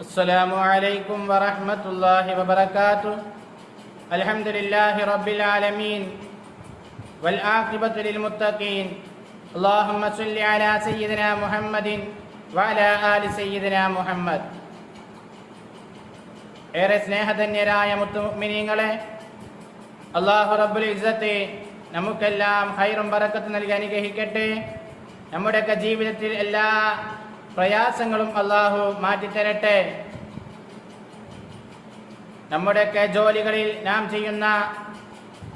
السلام عليكم ورحمة الله وبركاته الحمد لله رب العالمين والعاقبة للمتقين اللهم صل على سيدنا محمد وعلى آل سيدنا محمد ഏറെ സ്നേഹധന്യരായ മുത്തുമിനിങ്ങളെ അള്ളാഹു റബ്ബുൽ ഇസ്സത്തെ നമുക്കെല്ലാം ഹൈറും ബറക്കത്ത് നൽകി അനുഗ്രഹിക്കട്ടെ നമ്മുടെയൊക്കെ ജീവിതത്തിൽ എല്ലാ പ്രയാസങ്ങളും അള്ളാഹു മാറ്റിത്തരട്ടെ. നമ്മുടെയൊക്കെ ജോലികളിൽ നാം ചെയ്യുന്ന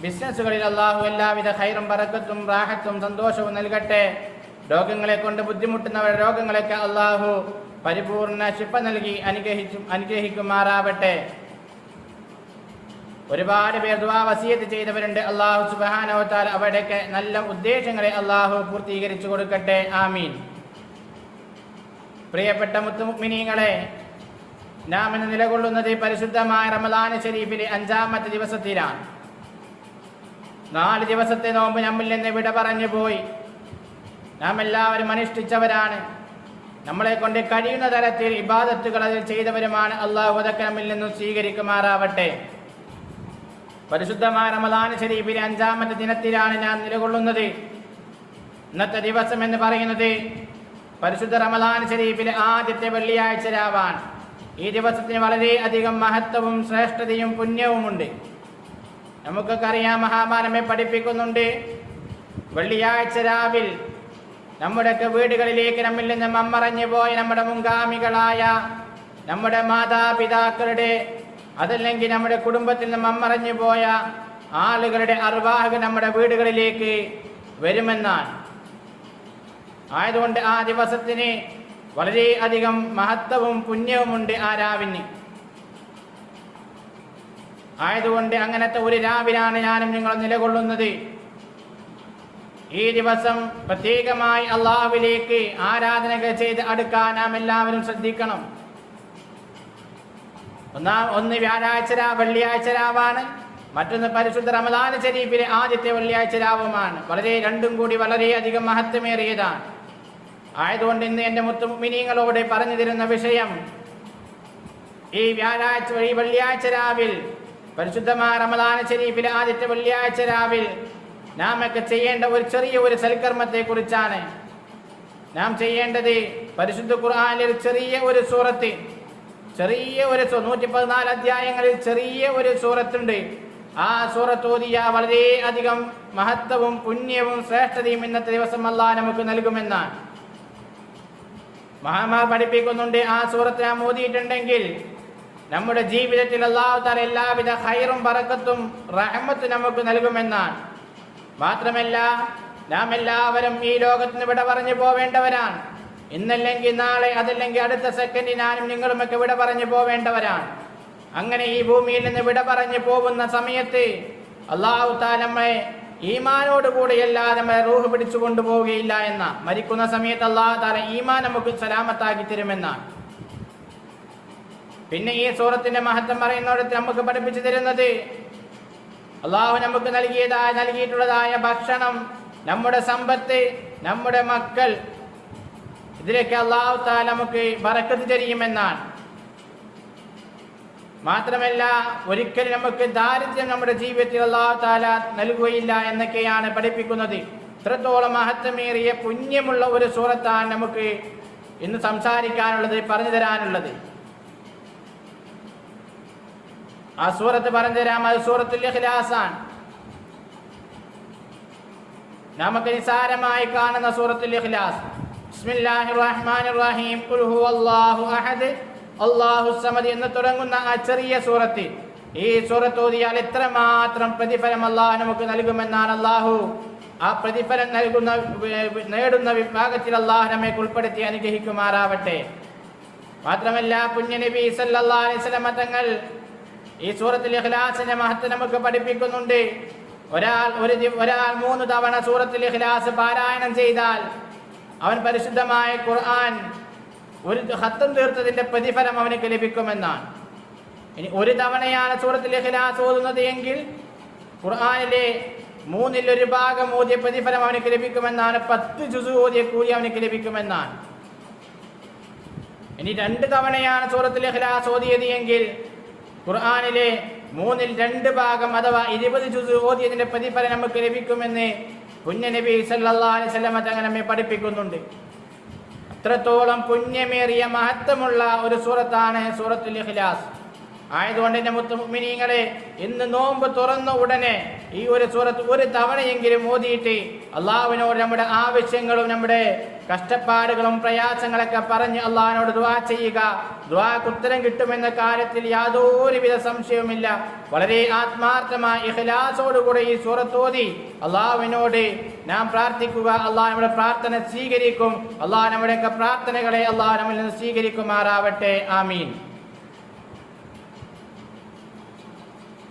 ബിസിനസ്സുകളിൽ അള്ളാഹു എല്ലാവിധ ഹൈറും പറക്കത്തും റാഹത്തും സന്തോഷവും നൽകട്ടെ. രോഗങ്ങളെ കൊണ്ട് ബുദ്ധിമുട്ടുന്നവരുടെ രോഗങ്ങളൊക്കെ അള്ളാഹു പരിപൂർണ ശിപ്പ നൽകി അനുഗ്രഹിച്ചു അനുഗ്രഹിക്കുമാറാവട്ടെ. ഒരുപാട് പേർ ദുവാ വസീയത്ത് ചെയ്തവരുണ്ട്. അള്ളാഹു സുബാനോത്താൽ അവിടെയൊക്കെ നല്ല ഉദ്ദേശങ്ങളെ അള്ളാഹു പൂർത്തീകരിച്ചു കൊടുക്കട്ടെ. ആമീൻ. പ്രിയപ്പെട്ട മുത്തുമുക്മിനീങ്ങളെ നാം ഇന്ന് നിലകൊള്ളുന്നത് പരിശുദ്ധമായ റമദാന ഷരീഫിലെ അഞ്ചാമത്തെ ദിവസത്തിലാണ്. നാല് ദിവസത്തെ നോമ്പ് നമ്മിൽ നിന്ന് വിട പറഞ്ഞു പോയി. നാം എല്ലാവരും അനുഷ്ഠിച്ചവരാണ്. നമ്മളെ കൊണ്ട് കഴിയുന്ന തരത്തിൽ ഇബാദത്തുകൾ അതിൽ ചെയ്തവരുമാണ് അള്ളാഹു നമ്മിൽ നിന്നും സ്വീകരിക്കുമാറാവട്ടെ. പരിശുദ്ധമായ റമദാന ഷരീഫിലെ അഞ്ചാമത്തെ ദിനത്തിലാണ് ഞാൻ നിലകൊള്ളുന്നത്. ഇന്നത്തെ ദിവസം എന്ന് പറയുന്നത് പരിശുദ്ധ റമദാൻ ഷരീഫിലെ ആദ്യത്തെ വെള്ളിയാഴ്ച രാവാൻ. ഈ ദിവസത്തിന് വളരെ അധികം മഹത്വവും ശ്രേഷ്ഠതയും പുണ്യവുമുണ്ട്. നമുക്കൊക്കെ അറിയാം പഠിപ്പിക്കുന്നുണ്ട്. വെള്ളിയാഴ്ച രാവിൽ നമ്മുടെയൊക്കെ വീടുകളിലേക്ക് നമ്മിൽ നിന്ന് മമ്മറഞ്ഞു പോയ നമ്മുടെ മുൻഗാമികളായ നമ്മുടെ മാതാപിതാക്കളുടെ അതല്ലെങ്കിൽ നമ്മുടെ കുടുംബത്തിൽ നിന്ന് മമ്മറഞ്ഞു പോയ ആളുകളുടെ അർവാഹകൻ നമ്മുടെ വീടുകളിലേക്ക് വരുമെന്നാണ്. ആയതുകൊണ്ട് ആ ദിവസത്തിന് വളരെ അധികം മഹത്വവും പുണ്യവുമുണ്ട് ആ രാവിന്. ആയതുകൊണ്ട് അങ്ങനത്തെ ഒരു രാവിലാണ് ഞാനും നിങ്ങൾ നിലകൊള്ളുന്നത്. ഈ ദിവസം പ്രത്യേകമായി അള്ളാഹുവിലേക്ക് ആരാധനകൾ ചെയ്ത് അടുക്കാൻ നാം എല്ലാവരും ശ്രദ്ധിക്കണം. ഒന്നാം ഒന്ന് വ്യാഴാഴ്ച രാ വെള്ളിയാഴ്ച രാവാണ്. മറ്റൊന്ന് പരിശുദ്ധ റമദാന ശരീഫിലെ ആദ്യത്തെ വെള്ളിയാഴ്ച രാവുമാണ്. വളരെ രണ്ടും കൂടി വളരെയധികം മഹത്വമേറിയതാണ്. ആയതുകൊണ്ട് ഇന്ന് എന്റെ മുത്തുമിനിങ്ങളോട് പറഞ്ഞു തരുന്ന വിഷയം ഈ വ്യാഴാഴ്ച ഈ വെള്ളിയാഴ്ച രാവിൽ പരിശുദ്ധമായ റമദാന ശരീഫിലെ ആദ്യത്തെ വെള്ളിയാഴ്ച രാവിൽ നാം ഒക്കെ ചെയ്യേണ്ട ഒരു ചെറിയ ഒരു സൽക്കർമ്മത്തെ കുറിച്ചാണ് നാം ചെയ്യേണ്ടത് പരിശുദ്ധ ഖുർആാനിൽ ചെറിയ ഒരു സൂറത്ത് ചെറിയ ഒരു നൂറ്റി പതിനാല് അധ്യായങ്ങളിൽ ചെറിയ ഒരു സൂറത്തുണ്ട്. ആ സൂറത്തോതിയ വളരെ അധികം മഹത്വവും പുണ്യവും ശ്രേഷ്ഠതയും ഇന്നത്തെ ദിവസം അല്ലാ നമുക്ക് നൽകുമെന്നാണ്. മഹാമാർ പഠിപ്പിക്കുന്നുണ്ട്. ആ സൂറത്ത് നാം ഓതിയിട്ടുണ്ടെങ്കിൽ നമ്മുടെ ജീവിതത്തിൽ അള്ളാഹു താല എല്ലാവിധ ഹൈറും പറക്കത്തും റഹമത്തും നമുക്ക് നൽകുമെന്നാണ്. മാത്രമല്ല നാം എല്ലാവരും ഈ ലോകത്തിന് വിട പറഞ്ഞു പോവേണ്ടവരാണ്. ഇന്നല്ലെങ്കിൽ നാളെ അതല്ലെങ്കിൽ അടുത്ത സെക്കൻഡിൽ ഞാനും നിങ്ങളുമൊക്കെ വിട പറഞ്ഞു പോവേണ്ടവരാണ്. അങ്ങനെ ഈ ഭൂമിയിൽ നിന്ന് വിട പറഞ്ഞു പോകുന്ന സമയത്ത് അള്ളാഹു താല നമ്മളെ ഈമാനോട് കൂടെയല്ലാതെ നമ്മളെ റൂഹ് പിടിച്ചു കൊണ്ടുപോവുകയില്ല എന്ന മരിക്കുന്ന സമയത്ത് അള്ളാഹു താല ഈമാൻ നമുക്ക് സലാമത്താക്കി തരുമെന്നാണ്. പിന്നെ ഈ സൂറത്തിന്റെ മഹത്വം പറയുന്നോടത്ത് നമുക്ക് പഠിപ്പിച്ചു തരുന്നത് അള്ളാഹു നമുക്ക് നൽകിയതായ നൽകിയിട്ടുള്ളതായ ഭക്ഷണം നമ്മുടെ സമ്പത്ത് നമ്മുടെ മക്കൾ. ഇതിലേക്ക് അള്ളാഹു താല നമുക്ക് ബറക്കത്ത് ചെയ്യുമെന്നാണ് മാത്രമല്ല ഒരിക്കലും നമുക്ക് ദാരിദ്ര്യം നമ്മുടെ ജീവിതത്തിൽ അള്ളാഹു നൽകുകയില്ല എന്നൊക്കെയാണ് പഠിപ്പിക്കുന്നത്. ഇത്രത്തോളം മഹത്വമേറിയ പുണ്യമുള്ള ഒരു സൂറത്താണ് നമുക്ക് ഇന്ന് സംസാരിക്കാനുള്ളത് പറഞ്ഞു തരാനുള്ളത്. ആ സൂറത്ത് പറഞ്ഞു തരാം അത് സൂറത്തുൽ ഇഖ്ലാസാണ് നമുക്ക് നിസാരമായി കാണുന്ന സൂറത്തുൽ ഇഖ്ലാസ്. ബിസ്മില്ലാഹിർ റഹ്മാനിർ റഹീം. ഖുൽ ഹുവല്ലാഹു അഹദ്. അല്ലാഹു സമദ് എന്ന് തുടങ്ങുന്ന ആ ചെറിയ സൂറത്ത്. ഈ സൂറത്ത് ഓതിയാൽ എത്രമാത്രം പ്രതിഫലം അള്ളാഹു നമുക്ക് നൽകുമെന്നാണ് അള്ളാഹു. ആ പ്രതിഫലം നൽകുന്ന നേടുന്ന വിഭാഗത്തിൽ അള്ളാഹു നമ്മെ ഉൾപ്പെടുത്തി അനുഗ്രഹിക്കുമാറാവട്ടെ. മാത്രമല്ല പുണ്യനബി സല്ലല്ലാഹു അലൈഹി വസല്ലം തങ്ങൾ ഈ സൂറത്തിൽ ഇഖ്ലാസിന്റെ മഹത്വം നമുക്ക് പഠിപ്പിക്കുന്നുണ്ട്. ഒരാൾ ഒരു ഒരാൾ മൂന്ന് തവണ സൂറത്തിൽ ഇഖ്ലാസ് പാരായണം ചെയ്താൽ അവൻ പരിശുദ്ധമായ ഖുർആൻ ഒരു ഹത്തം തീർത്തതിന്റെ പ്രതിഫലം അവനക്ക് ലഭിക്കുമെന്നാണ്. ഇനി ഒരു തവണയാണ് സൂറത്തിൽ ഇഖ്ലാസ് ഓതുന്നത് എങ്കിൽ ഖുർആാനിലെ മൂന്നിൽ ഒരു ഭാഗം ഓതിയ പ്രതിഫലം അവനക്ക് ലഭിക്കുമെന്നാണ് പത്ത് ജുസു ഓതിയ കൂലി അവനക്ക് ലഭിക്കുമെന്നാണ്. ഇനി രണ്ട് തവണയാണ് സൂറത്തുൽ ഇഖ്ലാസ് ഓതിയത് എങ്കിൽ ഖുർആാനിലെ മൂന്നിൽ രണ്ട് ഭാഗം അഥവാ ഇരുപത് ജുസു ഓതിയതിന്റെ പ്രതിഫലം നമുക്ക് ലഭിക്കുമെന്ന് പുണ്യനബി സല്ലല്ലാഹു അലൈഹി അലൈവല്ല തങ്ങൾ നമ്മെ പഠിപ്പിക്കുന്നുണ്ട്. അത്രത്തോളം പുണ്യമേറിയ മഹത്വമുള്ള ഒരു സൂറത്താണ് സൂറത്തുൽ ഇഖ്ലാസ്. ആയതുകൊണ്ട് എന്റെ മുത്തുമിനീങ്ങളെ ഇന്ന് നോമ്പ് തുറന്ന ഉടനെ ഈ ഒരു സൂറത്ത് ഒരു തവണയെങ്കിലും ഓതിയിട്ട് അള്ളാഹുവിനോട് നമ്മുടെ ആവശ്യങ്ങളും നമ്മുടെ കഷ്ടപ്പാടുകളും പ്രയാസങ്ങളൊക്കെ പറഞ്ഞ് അള്ളഹാനോട് ദുവാ ചെയ്യുക. ദ്വാക്ക് ഉത്തരം കിട്ടുമെന്ന കാര്യത്തിൽ യാതൊരുവിധ സംശയവുമില്ല. വളരെ ആത്മാർത്ഥമായ ഇഹ്ലാസോടുകൂടെ ഈ സൂറത്ത് ഓതി. അള്ളാഹുവിനോട് നാം പ്രാർത്ഥിക്കുക. അള്ളാഹ് നമ്മുടെ പ്രാർത്ഥന സ്വീകരിക്കും. അള്ളാഹ് നമ്മുടെയൊക്കെ പ്രാർത്ഥനകളെ അള്ളാഹ് നമ്മിൽ നിന്ന് സ്വീകരിക്കുമാറാവട്ടെ. ആമീൻ.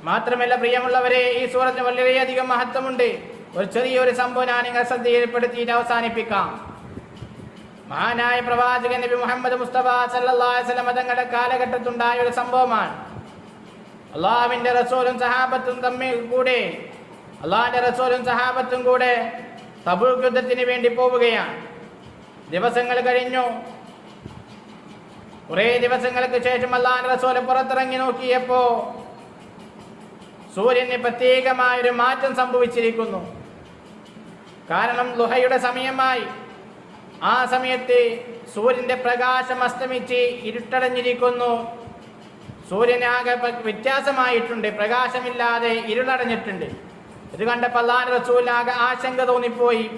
മാത്രമല്ല പ്രിയമുള്ളവരെ ഈ സൂറത്തിന് വളരെയധികം മഹത്വമുണ്ട്. ഒരു ചെറിയൊരു സംഭവം ഞാൻ നിങ്ങൾ ശ്രദ്ധയിൽപ്പെടുത്തിയിട്ട് അവസാനിപ്പിക്കാം. മഹാനായ പ്രവാചകൻ നബി മുഹമ്മദ് മുസ്തഫ വസല്ലം തങ്ങളുടെ കാലഘട്ടത്തുണ്ടായ ഒരു സംഭവമാണ്. അള്ളാഹുവിന്റെ റസൂലും സഹാബത്തും തമ്മിൽ കൂടെ അള്ളാഹിന്റെ റസൂലും സഹാബത്തും കൂടെ തബൂക്ക് യുദ്ധത്തിന് വേണ്ടി പോവുകയാണ്. ദിവസങ്ങൾ കഴിഞ്ഞു. കുറേ ദിവസങ്ങൾക്ക് ശേഷം അള്ളാഹിന്റെ റസൂൽ പുറത്തിറങ്ങി നോക്കിയപ്പോ സൂര്യന് പ്രത്യേകമായൊരു മാറ്റം സംഭവിച്ചിരിക്കുന്നു. കാരണം ലുഹയുടെ സമയമായി. ആ സമയത്ത് സൂര്യന്റെ പ്രകാശം അസ്തമിച്ച് ഇരുട്ടടഞ്ഞിരിക്കുന്നു. സൂര്യനാകെ വ്യത്യാസമായിട്ടുണ്ട്. പ്രകാശമില്ലാതെ ഇരുളടഞ്ഞിട്ടുണ്ട്. ഇത് കണ്ടപ്പോൾ അള്ളാഹ് റസൂലാകെ ആശങ്ക തോന്നിപ്പോയി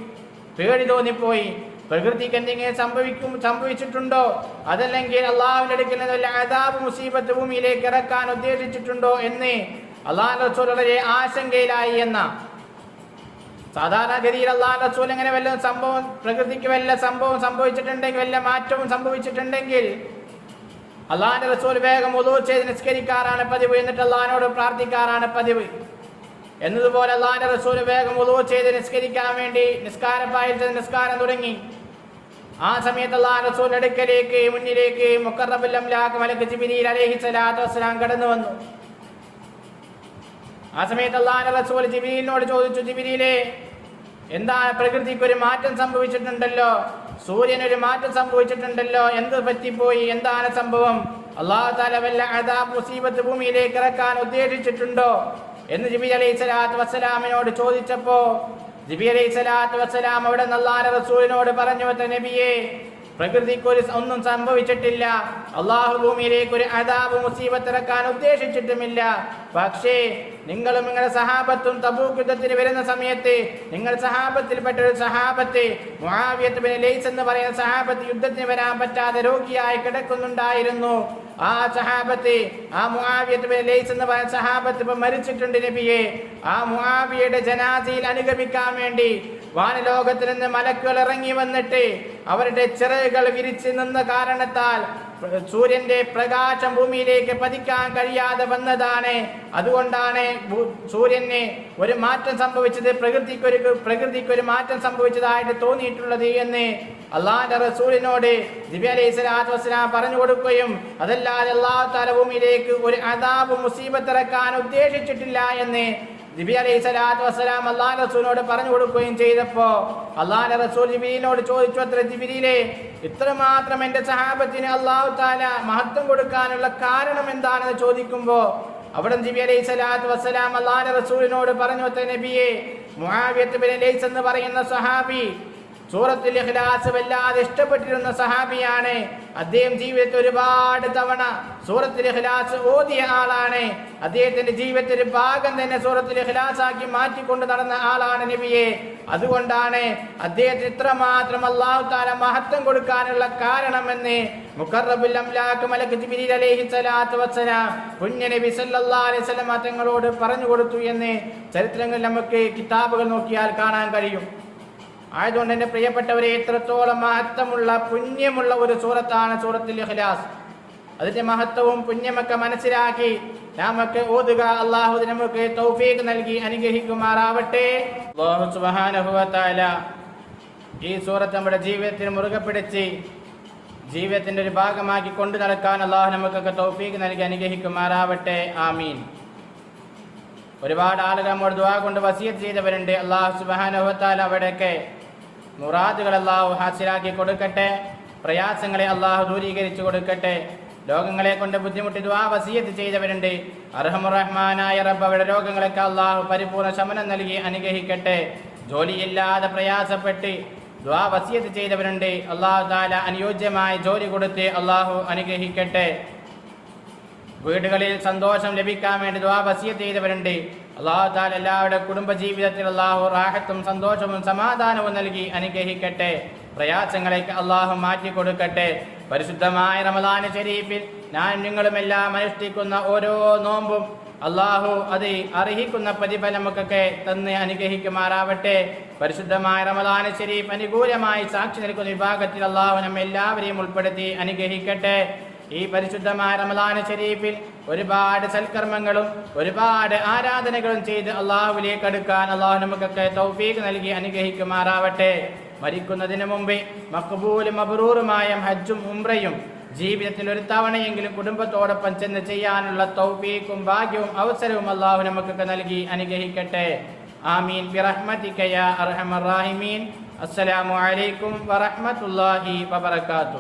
പേടി തോന്നിപ്പോയി. പ്രകൃതിക്ക് എന്തെങ്കിലും സംഭവിക്കും സംഭവിച്ചിട്ടുണ്ടോ? അതല്ലെങ്കിൽ അള്ളാഹുവിന്റെ അടുക്കൽ നിന്ന് അതാബ് മുസീബത്ത് ഭൂമിയിലേക്ക് ഇറക്കാൻ ഉദ്ദേശിച്ചിട്ടുണ്ടോ എന്ന് അള്ളാഹ് റസൂൽ വളരെ ആശങ്കയിലായി എന്ന. സാധാരണഗതിയിൽ അള്ളാഹ് റസൂൽ അങ്ങനെ വല്ല സംഭവം പ്രകൃതിക്ക് വല്ല സംഭവം സംഭവിച്ചിട്ടുണ്ടെങ്കിൽ വല്ല മാറ്റവും സംഭവിച്ചിട്ടുണ്ടെങ്കിൽ അള്ളാഹിന്റെ റസൂൽ വേഗം ഒതു ചെയ്ത് നിസ്കരിക്കാറാണ് പതിവ്. എന്നിട്ട് അള്ളാഹിനോട് പ്രാർത്ഥിക്കാറാണ് പതിവ്. എന്നതുപോലെ അള്ളാഹിന്റെ റസൂൽ വേഗം ഒതു ചെയ്ത് നിസ്കരിക്കാൻ വേണ്ടി നിസ്കാരപ്പായിൽ നിസ്കാരം തുടങ്ങി. ആ സമയത്ത് അള്ളാഹ് റസൂൽ അടുക്കലേക്ക് മുന്നിലേക്ക് മുക്കറബുല്ലംലാക്ക് മലക്ക് ജിബിരിയിൽ അലഹി സ്വലാത്തു വസ്സലാം കടന്നു വന്നു. ആ സമയത്ത് അള്ളാഹ് റസൂൽ ജിബിരിലിനോട് ചോദിച്ചു ജിബിലിയിലെ എന്താ പ്രകൃതിക്ക് ഒരു മാറ്റം സംഭവിച്ചിട്ടുണ്ടല്ലോ? സൂര്യനൊരു മാറ്റം സംഭവിച്ചിട്ടുണ്ടല്ലോ? എന്ത് പറ്റിപ്പോയി? എന്താണ് സംഭവം? അള്ളാഹു താല വല്ല അതാബ് മുസീബത്ത് ഭൂമിയിലേക്ക് ഇറക്കാൻ ഉദ്ദേശിച്ചിട്ടുണ്ടോ? എന്ന് ജിബി അലൈഹി സ്വലാത്ത് വസ്സലാമിനോട് ചോദിച്ചപ്പോ ജിബി അലൈഹി സ്വലാത്ത് വസ്സലാം അവിടെ നല്ലാന റസൂലിനോട് പറഞ്ഞു "വത്ത നബിയെ പ്രകൃതിക്ക് ഒരു ഒന്നും സംഭവിച്ചിട്ടില്ല. അള്ളാഹു ഭൂമിയിലേക്ക് ഒരു അതാബ് മുസീബത്ത് ഇറക്കാൻ ഉദ്ദേശിച്ചിട്ടുമില്ല. പക്ഷേ നിങ്ങളും നിങ്ങളുടെ സഹാബത്തും തബൂക്ക് യുദ്ധത്തിന് വരുന്ന സമയത്ത് നിങ്ങൾ സഹാബത്തിൽപ്പെട്ട ഒരു സഹാബത്ത് മുആവിയത്ത് ബിൻ ലൈസ് എന്ന് പറയുന്ന സഹാബത്ത് യുദ്ധത്തിന് വരാൻ പറ്റാതെ രോഗിയായി കിടക്കുന്നുണ്ടായിരുന്നു. ആ സഹാബത്ത് ആ എന്ന് പറയുന്ന സഹാബത്ത് ഇപ്പൊ മരിച്ചിട്ടുണ്ട് നബിയെ. ആ മുഹാബിയുടെ ജനാസയിൽ അനുഗമിക്കാൻ വേണ്ടി വാനലോകത്തിൽ നിന്ന് മലക്കുകൾ ഇറങ്ങി വന്നിട്ട് അവരുടെ ചിറകുകൾ വിരിച്ചു നിന്ന കാരണത്താൽ സൂര്യന്റെ പ്രകാശം ഭൂമിയിലേക്ക് പതിക്കാൻ കഴിയാതെ വന്നതാണ്. അതുകൊണ്ടാണ് സൂര്യന് ഒരു മാറ്റം സംഭവിച്ചത്. പ്രകൃതിക്കൊരു പ്രകൃതിക്കൊരു മാറ്റം സംഭവിച്ചതായിട്ട് തോന്നിയിട്ടുള്ളത് എന്ന് അള്ളാഹിന്റെ റസൂലിനോട് ദിവ്യ അലൈഹി സ്വലാത്തു വസ്സലാം പറഞ്ഞു കൊടുക്കുകയും അതല്ലാതെ അള്ളാഹു താല ഭൂമിയിലേക്ക് ഒരു അതാബ് മുസീബത്തിറക്കാൻ ഉദ്ദേശിച്ചിട്ടില്ല എന്ന് ജിബി അലൈഹി സ്വലാത്തു വസ്സലാം അള്ളാഹ് റസൂലിനോട് പറഞ്ഞു കൊടുക്കുകയും ചെയ്തപ്പോ അള്ളാഹ് റസൂൽ ജിബിരിനോട് ചോദിച്ചു അത്ര ജിബിരിയിലെ ഇത്രമാത്രം എന്റെ സഹാബത്തിന് അള്ളാഹു താല മഹത്വം കൊടുക്കാനുള്ള കാരണം എന്താണെന്ന് ചോദിക്കുമ്പോ അവിടെ ജിബി അലൈഹി സ്വലാത്തു വസ്സലാം അള്ളാഹ് റസൂലിനോട് പറഞ്ഞു അത്ര നബിയെ മുആവിയത്ത് ബിൻ ലൈസ് എന്ന് പറയുന്ന സഹാബി സൂറത്തുൽ ഇഖ്ലാസ് വല്ലാതെ ഇഷ്ടപ്പെട്ടിരുന്ന സഹാബിയാണ്. അദ്ദേഹം ജീവിതത്തിൽ ഒരുപാട് തവണ സൂറത്തിൽ ഇഖ്ലാസ് ഓതിയ ആളാണ്. അദ്ദേഹത്തിന്റെ ജീവിതത്തിൽ ഒരു ഭാഗം തന്നെ സൂറത്തിൽ ഇഖ്ലാസ് ആക്കി മാറ്റിക്കൊണ്ട് നടന്ന ആളാണ് നബിയെ. അതുകൊണ്ടാണ് അദ്ദേഹത്തിന് ഇത്രമാത്രം അള്ളാഹു താല മഹത്വം കൊടുക്കാനുള്ള കാരണമെന്ന് മുഖറബുൽ സ്വലാത്തു വസ്സലാം അലൈഹി വസല്ലം തങ്ങളോട് പറഞ്ഞു കൊടുത്തു എന്ന് ചരിത്രങ്ങൾ നമുക്ക് കിതാബുകൾ നോക്കിയാൽ കാണാൻ കഴിയും. ആയതുകൊണ്ട് എന്റെ പ്രിയപ്പെട്ടവരെ എത്രത്തോളം മഹത്വമുള്ള പുണ്യമുള്ള ഒരു സൂറത്താണ് സൂറത്തിൽ ഇഖ്ലാസ്. അതിന്റെ മഹത്വവും പുണ്യമൊക്കെ മനസ്സിലാക്കി നാമൊക്കെ ഓതുക. അള്ളാഹു നമുക്ക് തൗഫീഖ് നൽകി അനുഗ്രഹിക്കുമാറാവട്ടെ. ഈ സൂറത്ത് നമ്മുടെ ജീവിതത്തിൽ മുറുകെ പിടിച്ച് ജീവിതത്തിന്റെ ഒരു ഭാഗമാക്കി കൊണ്ടു നടക്കാൻ അള്ളാഹു നമുക്കൊക്കെ തൗഫീഖ് നൽകി അനുഗ്രഹിക്കുമാറാവട്ടെ. ആമീൻ. ഒരുപാട് ആളുകൾ നമ്മുടെ ദുആ കൊണ്ട് വസീത് ചെയ്തവരുണ്ട്. അള്ളാഹു തആല അവിടെയൊക്കെ മുറാദുകൾ ഹാസിലാക്കി കൊടുക്കട്ടെ. പ്രയാസങ്ങളെ അള്ളാഹു ദൂരീകരിച്ചു കൊടുക്കട്ടെ. രോഗങ്ങളെ കൊണ്ട് ബുദ്ധിമുട്ടി ദുആ വസീയത്ത് ചെയ്തവരുണ്ട്. അർഹമുറഹ്മാനായ റബ്ബ് അവരുടെ രോഗങ്ങളൊക്കെ അള്ളാഹു പരിപൂർണ ശമനം നൽകി അനുഗ്രഹിക്കട്ടെ. ജോലിയില്ലാതെ പ്രയാസപ്പെട്ട് ദ്വാ വസീയത്ത് ചെയ്തവരുണ്ട്. അള്ളാഹു താല അനുയോജ്യമായ ജോലി കൊടുത്ത് അള്ളാഹു അനുഗ്രഹിക്കട്ടെ. വീടുകളിൽ സന്തോഷം ലഭിക്കാൻ വേണ്ടി ദ്വാ വസീയത്ത് ചെയ്തവരുണ്ട്. അള്ളാഹു താൻ എല്ലാവരുടെ കുടുംബജീവിതത്തിൽ അള്ളാഹു റാഹത്തും സന്തോഷവും സമാധാനവും നൽകി അനുഗ്രഹിക്കട്ടെ. പ്രയാസങ്ങളേക്ക് അള്ളാഹു മാറ്റി കൊടുക്കട്ടെ പരിശുദ്ധമായ റമദാന ശരീഫിൽ ഞാൻ നിങ്ങളുമെല്ലാം അനുഷ്ഠിക്കുന്ന ഓരോ നോമ്പും അള്ളാഹു അത് അർഹിക്കുന്ന പ്രതിഫലമൊക്കെ തന്ന് അനുഗ്രഹിക്കുമാറാവട്ടെ. പരിശുദ്ധമായ റമദാന ശരീഫ് അനുകൂലമായി സാക്ഷി നിൽക്കുന്ന വിഭാഗത്തിൽ അള്ളാഹു നമ്മെ എല്ലാവരെയും ഉൾപ്പെടുത്തി അനുഗ്രഹിക്കട്ടെ. ഈ പരിശുദ്ധമായ റമദാന ശരീഫിൽ ഒരുപാട് സൽക്കർമ്മങ്ങളും ഒരുപാട് ആരാധനകളും ചെയ്ത് അള്ളാഹുവിലേക്ക് അടുക്കാൻ അള്ളാഹു നമുക്കൊക്കെ തൗഫീഖ് നൽകി അനുഗ്രഹിക്കുമാറാവട്ടെ. മരിക്കുന്നതിന് മുമ്പ് മക്ബൂലും മബ്രൂറുമായ ഹജ്ജും ഉംറയും ജീവിതത്തിൽ ഒരു തവണയെങ്കിലും കുടുംബത്തോടൊപ്പം ചെന്ന് ചെയ്യാനുള്ള തൗഫീഖും ഭാഗ്യവും അവസരവും അള്ളാഹു നമുക്കൊക്കെ നൽകി അനുഗ്രഹിക്കട്ടെ. ആമീൻ. ബിറഹ്മതിക യാ അർഹമർ റാഹിമീൻ. അസ്സലാമു അലൈക്കും വറഹ്മത്തുള്ളാഹി വബറകാതുഹു.